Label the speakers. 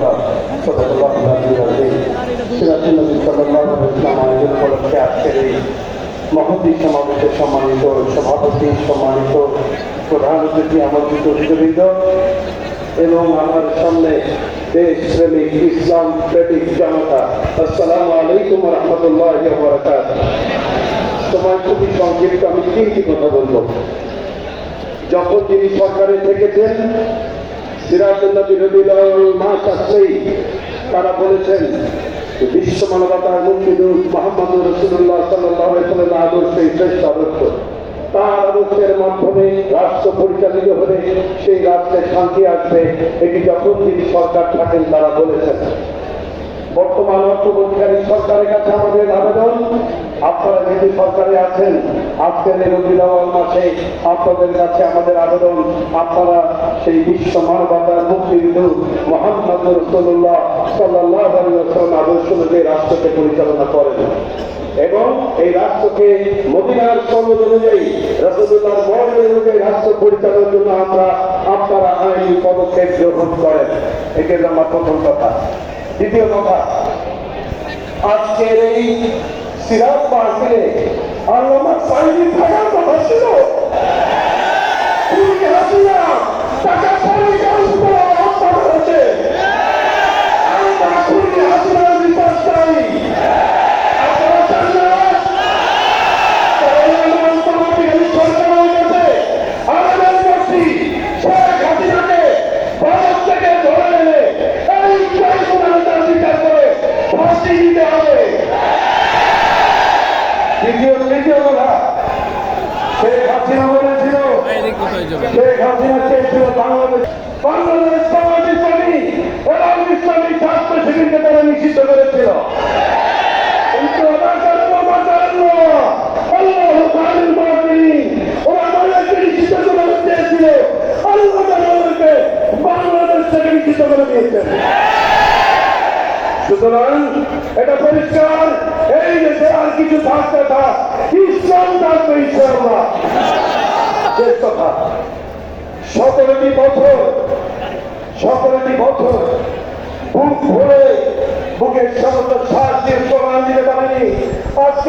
Speaker 1: কথা সদাল্লাহ সিরাজুল নবী সাল্লাহ ইসলাম আয়োজন উপলক্ষে আজকের এই মহতী সমাবেশের সম্মানিত সভাপতি সম্মানিত প্রধান অতিথি আমন্ত্রিত অতিথিবৃন্দ এবং আমার সামনে দেশ প্রেমিক ইসলাম প্রেমিক জনতা আসসালামু সংক্ষিপ্ত আমি তিনটি কথা বলব যখন তিনি সরকারে থেকেছেন তারা বলেছেন, বিশ্ব মানবতার মুক্তিদূত মোহাম্মদ রসুল্লাহ সাল্লাহ আদর্শই শ্রেষ্ঠ আদর্শ। তার আদর্শের মাধ্যমে রাষ্ট্র পরিচালিত হলে সেই রাষ্ট্রে শান্তি আসবে। এটি যখন তিনি সরকার থাকেন, তারা বলেছেন। বর্তমান অর্থমন্ত্রী সরকারের কাছে আমাদের আবেদন। আপনারা যেহেতু সরকারে আছেন, আজকের এই রবিউল মাসে আপনাদের কাছে আমাদের আবেদন। আপনারা সেই বিশ্ব মানবতার মুক্তিবিদু মোহাম্মদ রসুল্লাহ সাল্লাহ আদর্শ অনুযায়ী রাষ্ট্রকে পরিচালনা করেন। এবং এই রাষ্ট্রকে মদিনার সনদ অনুযায়ী রসদুল্লাহর মর্ম অনুযায়ী রাষ্ট্র পরিচালনার জন্য আমরা আপনারা আইনি পদক্ষেপ গ্রহণ করেন। এটি আমার প্রথম কথা। দ্বিতীয় কথা আজকের এই সিরাজ মাহফিলে আল্লামা সাইদি থাকার কথা ছিল। দ্বিতীয় কথা শেখ হাসিনা বলেছিল শেখ হাসিনা চেয়েছিল বাংলাদেশ বাংলাদেশ সমাজ ইসলামী এবং ইসলামী ছাত্র শিবিরকে তারা নিষিদ্ধ করেছিল। কিন্তু ওরা জানব আমার জানব আল্লাহ খালিল বাতিল ওরা আমাদেরকে নিষিদ্ধ করে চেয়েছিল আল্লাহ আমাদেরকে বাংলাদেশ থেকে নিষিদ্ধ করে দিয়েছেন সুতরাং এটা পরিষ্কার। কিছু থাকতে থাক ইসলাম থাকবে ইনশাআল্লাহ শেষ কথা সতেরোটি বছর সতেরোটি বছর বুক ভরে বুকের সমস্ত শ্বাস দিয়ে প্রমাণ দিতে পারেনি। আজকে